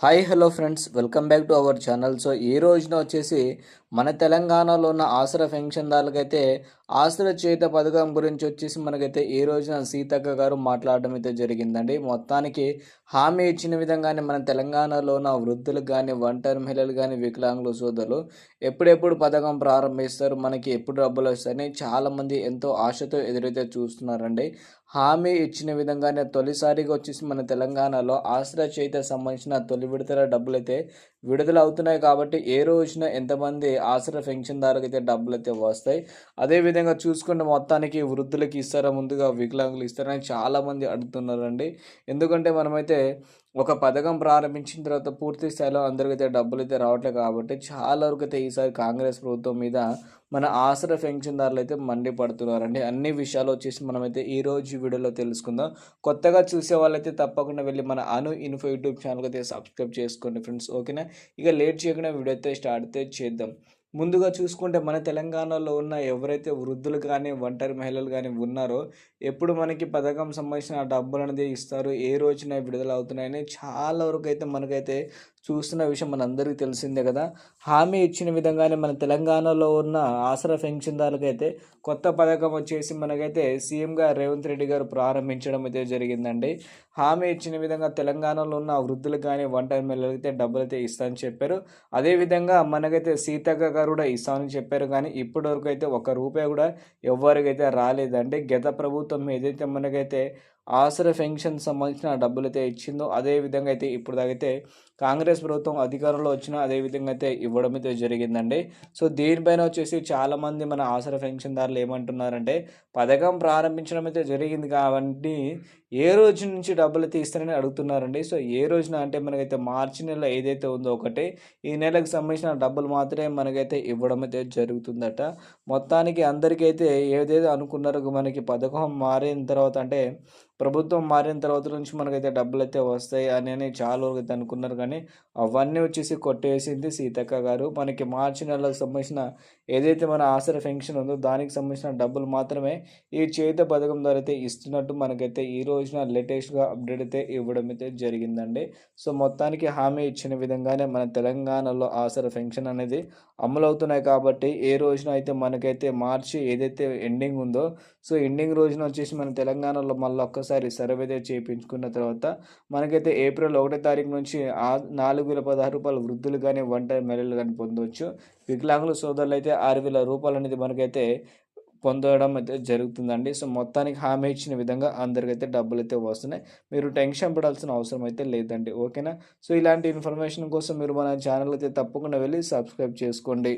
Hi hello friends welcome back to our channel so ఈ రోజున వచ్చేసి మన తెలంగాణలో ఉన్న ఆసరా పెన్షన్దారులకైతే ఆసరా చేత పథకం గురించి వచ్చేసి మనకైతే ఈ రోజున సీతక్క గారు మాట్లాడడం అయితే జరిగిందండి. మొత్తానికి హామీ ఇచ్చిన విధంగానే మన తెలంగాణలో ఉన్న వృద్ధులకు కానీ ఒంటరి మహిళలు కానీ వికలాంగులు సోదరులు ఎప్పుడెప్పుడు పథకం ప్రారంభిస్తారు? మనకి ఎప్పుడు డబ్బులు వస్తాయని చాలామంది ఎంతో ఆశతో ఎదురైతే చూస్తున్నారండి. హామీ ఇచ్చిన విధంగానే తొలిసారిగా వచ్చేసి మన తెలంగాణలో ఆశ్రయ చేత సంబంధించిన తొలి విడతల డబ్బులు అయితే విడుదల అవుతున్నాయి కాబట్టి ఏ రోజున ఎంతమంది ఆసరా పెన్షన్దారులకు అయితే డబ్బులు అయితే వస్తాయి అదేవిధంగా చూసుకుంటే మొత్తానికి వృద్ధులకి ఇస్తారా ముందుగా వికలాంగులు ఇస్తారని చాలామంది అడుగుతున్నారండి. ఎందుకంటే మనమైతే ఒక పథకం ప్రారంభించిన తర్వాత పూర్తి స్థాయిలో అందరికైతే డబ్బులు అయితే రావట్లేదు కాబట్టి చాలా వరకు అయితే ఈసారి కాంగ్రెస్ ప్రభుత్వం మీద మన ఆసర పెన్షన్దారులు అయితే మండిపడుతున్నారండి. అన్ని విషయాలు వచ్చేసి మనమైతే ఈ రోజు వీడియోలో తెలుసుకుందాం. కొత్తగా చూసే వాళ్ళైతే తప్పకుండా వెళ్ళి మన అను ఇన్ఫో యూట్యూబ్ ఛానల్కి అయితే సబ్స్క్రైబ్ చేసుకోండి ఫ్రెండ్స్. ఓకేనా? ఇక లేట్ చేయకుండా వీడియో అయితే స్టార్ట్ అయితే చేద్దాం. ముందుగా చూసుకుంటే మన తెలంగాణలో ఉన్న ఎవరైతే వృద్ధులు కానీ ఒంటరి మహిళలు కానీ ఉన్నారో ఎప్పుడు మనకి పథకం సంబంధించిన డబ్బులు అనేది ఇస్తారు. ఏ రోజున విడుదల అవుతున్నాయని చాలా వరకు అయితే మనకైతే చూస్తున్న విషయం మనందరికీ తెలిసిందే కదా. హామీ ఇచ్చిన విధంగానే మన తెలంగాణలో ఉన్న ఆసరా పెన్షన్దారులకైతే కొత్త పథకం వచ్చేసి మనకైతే సీఎంగా రేవంత్ రెడ్డి గారు ప్రారంభించడం అయితే జరిగిందండి. హామీ ఇచ్చిన విధంగా తెలంగాణలో ఉన్న వృద్ధులకు కానీ ఒంటరి అయితే డబ్బులు అయితే ఇస్తామని చెప్పారు అదేవిధంగా మనకైతే సీతక్క గారు కూడా ఇస్తామని చెప్పారు. కానీ ఇప్పటివరకు అయితే ఒక రూపాయి కూడా ఎవరికైతే రాలేదండి. గత ప్రభుత్వం ఏదైతే మనకైతే ఆసరా పెన్షన్ సంబంధించిన డబ్బులు అయితే ఇచ్చిందో అదే విధంగా అయితే ఇప్పుడు దాకైతే కాంగ్రెస్ ప్రభుత్వం అధికారంలో వచ్చినా అదే విధంగా అయితే ఇవ్వడం అయితే జరిగిందండి. సో దీనిపైన వచ్చేసి చాలామంది మన ఆసరా పెన్షన్దారులు ఏమంటున్నారంటే పథకం ప్రారంభించడం అయితే జరిగింది కాబట్టి ఏ రోజు నుంచి డబ్బులు తీస్తారని ఇస్తారని అడుగుతున్నారండి. సో ఏ రోజున అంటే మనకైతే మార్చి నెల ఏదైతే ఉందో ఒకటి ఈ నెలకు సంబంధించిన డబ్బులు మాత్రమే మనకైతే ఇవ్వడం అయితే జరుగుతుందట. మొత్తానికి అందరికైతే ఏదైతే అనుకున్నారో మనకి పథకం మారిన తర్వాత అంటే ప్రభుత్వం మారిన తర్వాత నుంచి మనకైతే డబ్బులు అయితే వస్తాయి అని చాలా వరకు అయితే అనుకున్నారు. కానీ అవన్నీ వచ్చేసి కొట్టేసింది సీతక్క గారు. మనకి మార్చి నెలకు సంబంధించిన ఏదైతే మన ఆసర పెన్షన్ ఉందో దానికి సంబంధించిన డబ్బులు మాత్రమే ఈ చేత పథకం ద్వారా అయితే ఇస్తున్నట్టు మనకైతే ఈ వచ్చిన లేటెస్ట్గా అప్డేట్ అయితే ఇవ్వడం అయితే జరిగిందండి. సో మొత్తానికి హామీ ఇచ్చిన విధంగానే మన తెలంగాణలో ఆసర పెన్షన్ అనేది అమలు అవుతున్నాయి కాబట్టి ఏ రోజున అయితే మనకైతే మార్చి ఏదైతే ఎండింగ్ ఉందో సో ఎండింగ్ రోజున వచ్చేసి మన తెలంగాణలో మళ్ళీ ఒక్కసారి సర్వే చేయించుకున్న తర్వాత మనకైతే ఏప్రిల్ ఒకటో తారీఖు నుంచి ఆ నాలుగు వేల పదహారు రూపాయలు వృద్ధులు కానీ ఒంటరి మహిళలు కానీ పొందవచ్చు వికలాంగుల సోదరులు అయితే ఆరు వేల రూపాయలు అనేది మనకైతే పొందడం అయితే జరుగుతుందండి. సో మొత్తానికి హామీ ఇచ్చిన విధంగా అందరికైతే డబ్బులు అయితే వస్తున్నాయి. మీరు టెన్షన్ పడాల్సిన అవసరం అయితే లేదండి. ఓకేనా? సో ఇలాంటి ఇన్ఫర్మేషన్ కోసం మీరు మన ఛానల్ అయితే తప్పకుండా వెళ్ళి సబ్స్క్రైబ్ చేసుకోండి.